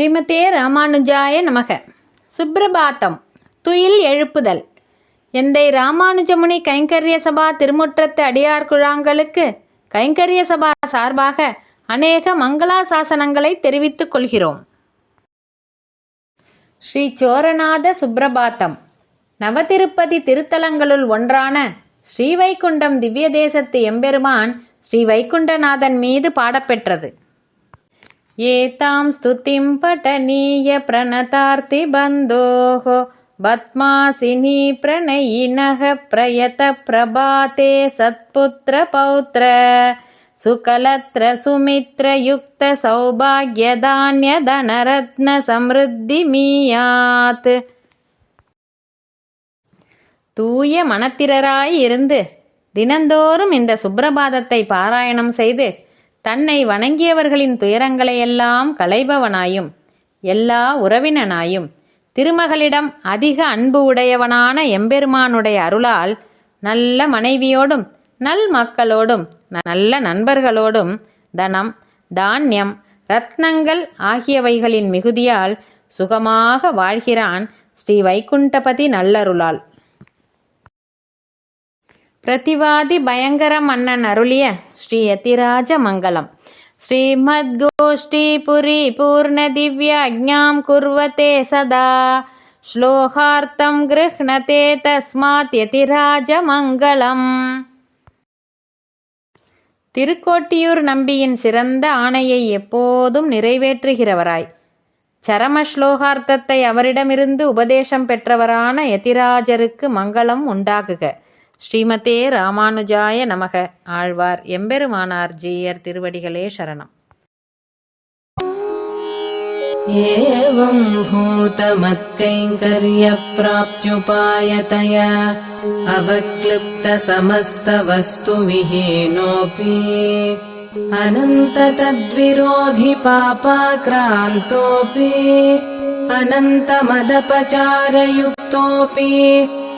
ஸ்ரீமதே ராமானுஜாய நமக சுப்பிரபாத்தம் துயில் எழுப்புதல் எந்தை ராமானுஜமுனி கைங்கரிய சபா திருமுற்றத்து அடியார் குழாங்களுக்கு கைங்கரிய சபா சார்பாக அநேக மங்களாசாசனங்களை தெரிவித்துக் கொள்கிறோம் ஸ்ரீ சோரநாத சுப்பிரபாத்தம் நவதிருப்பதி திருத்தலங்களுள் ஒன்றான ஸ்ரீவைகுண்டம் திவ்ய தேசத்து எம்பெருமான் ஸ்ரீ வைகுண்டநாதன் மீது பாடப்பெற்றது ஏதாம் ஸ்துதிம் பட்டனீய பிரணதார்த்தி பந்தோஹ பத்மாசினி பிரணயினக பிரயத பிரபாத்தே சத்புத்திர பௌத்திர சுகலத்ர சுமித்ர யுக்த சௌபாகிய தானிய தனரத்ன சமிருத்தி மீயாத் தூய மனத்திரராய் இருந்து தினந்தோறும் இந்த சுப்ரபாதத்தை பாராயணம் செய்து தன்னை வணங்கியவர்களின் துயரங்களையெல்லாம் களைபவனாயும் எல்லா உறவினனாயும் திருமகளிடம் அதிக அன்பு உடையவனான எம்பெருமானுடைய அருளால் நல்ல மனைவியோடும் நல் மக்களோடும் நல்ல நண்பர்களோடும் தனம் தானியம் ரத்னங்கள் ஆகியவைகளின் மிகுதியால் சுகமாக வாழ்கிறான் ஸ்ரீ வைகுண்டபதி நல்லருளால் பிரதிவாதி பயங்கர மன்னன் அருளிய ஸ்ரீ யதிராஜ மங்கலம் श्रीमद्गोष्ठीपुरी पूर्णदिव्याज्ञां சதா ஸ்லோகார்த்தம் श्लोकार्थं தஸ்மாத் யதிராஜ மங்களம் திருக்கோட்டியூர் நம்பியின் சிறந்த ஆணையை எப்போதும் நிறைவேற்றுகிறவராய் சரம ஸ்லோகார்த்தத்தை அவரிடமிருந்து உபதேசம் பெற்றவரான யதிராஜருக்கு மங்களம் உண்டாகுக ஸ்ரீமதே ராமானுஜாய நமக ஆழ்வார் எம்பெருமானார் ஜீயர் திருவடிகளே சரணம் एवं भूतमत्कैङ्कर्यप्राप्त्युपायतया अवक्लिप्तसमस्तवस्तुविहीनोऽपि अनन्ततद्विरोधि पापाक्रान्तोऽपि अनन्तमदपचारयुक्तोऽपि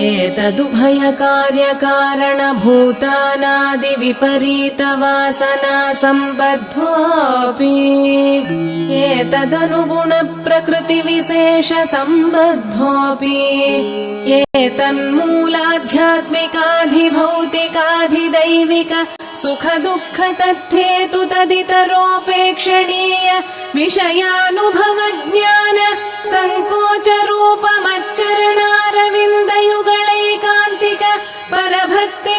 एतदुभयकार्यकारणभूतानादिविपरीत वासना सम्बद्धोऽपि एतन्मूलाध्यात्मिकाधिभौतिकाधिदैविक सुख तदितरोपेक्षणीय विषयानुभवज्ञान सङ्कोचरूपमत्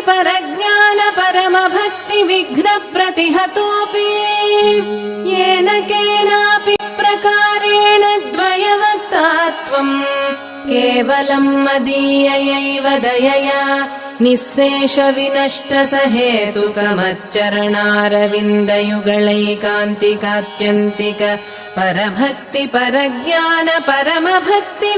परज्ञान परमभक्ति येन केनापि प्रकारेण त्वम् केवलम् मदीयैव दयया निःशेषविनष्टसहेतुकमच्चरणारविन्दयुगलैकान्तिकात्यन्तिक परभक्ति परज्ञान परमभक्ति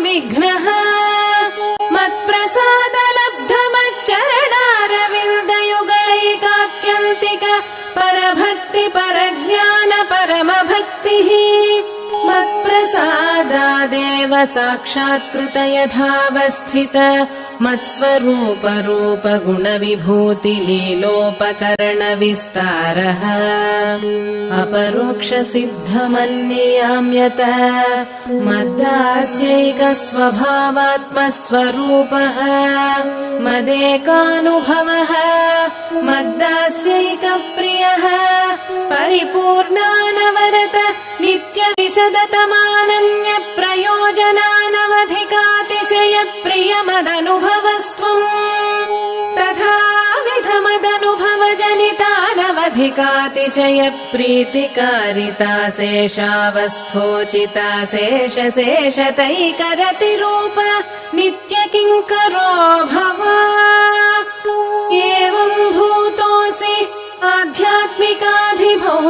साक्षात्कृत यथावस्थित मत्स्वरूप गुणविभूतिलीलोपकरण विस्तारः अपरोक्ष सिद्धमन्येयं मदेकानुभवः मद्दास्यैक प्रियः परिपूर्णानवरत नित्य विशदतमानन्यप्रयोजनानवधिकातिशय विशदतमानन्यप्रयोजनानवधिकातिशयप्रियमदनुभवस्त्वम् मदनुभवस्थुम् प्रीतिकारिता शेषावस्थोचिता शेष शेषतैकरतिरूप नित्य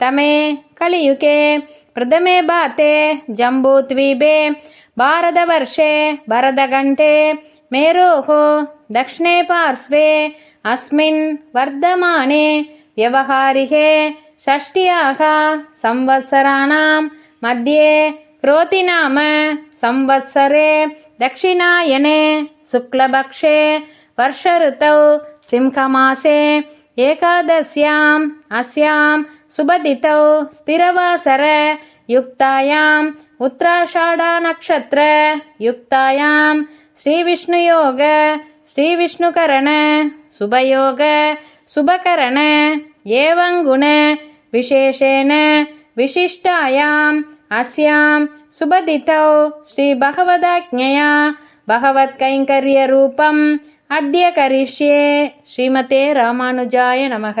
तमे कलियुके प्रथमे बाते, जम्बूद्वीपे भारदवर्षे भरदघण्टे मेरोः दक्षिणे पार्श्वे अस्मिन् वर्धमाने व्यवहारिके षष्ट्याः संवत्सराणां मध्ये नाम संवत्सरे दक्षिणायने शुक्लपक्षे वर्षऋतौ सिंहमासे एकादश्याम् अस्याम् सुबदितौ स्थिरवासर युक्तायाम् उत्तराषाढानक्षत्र युक्तायाम् श्रीविष्णुयोग श्रीविष्णुकरण सुभयोग सुभकरण एवङ्गुण विशेषेण विशिष्टायाम् अस्यां सुबदितौ श्रीभगवदाज्ञया भगवत्कैङ्कर्यरूपम् अद्य करिष्ये श्रीमते रामानुजाय नमः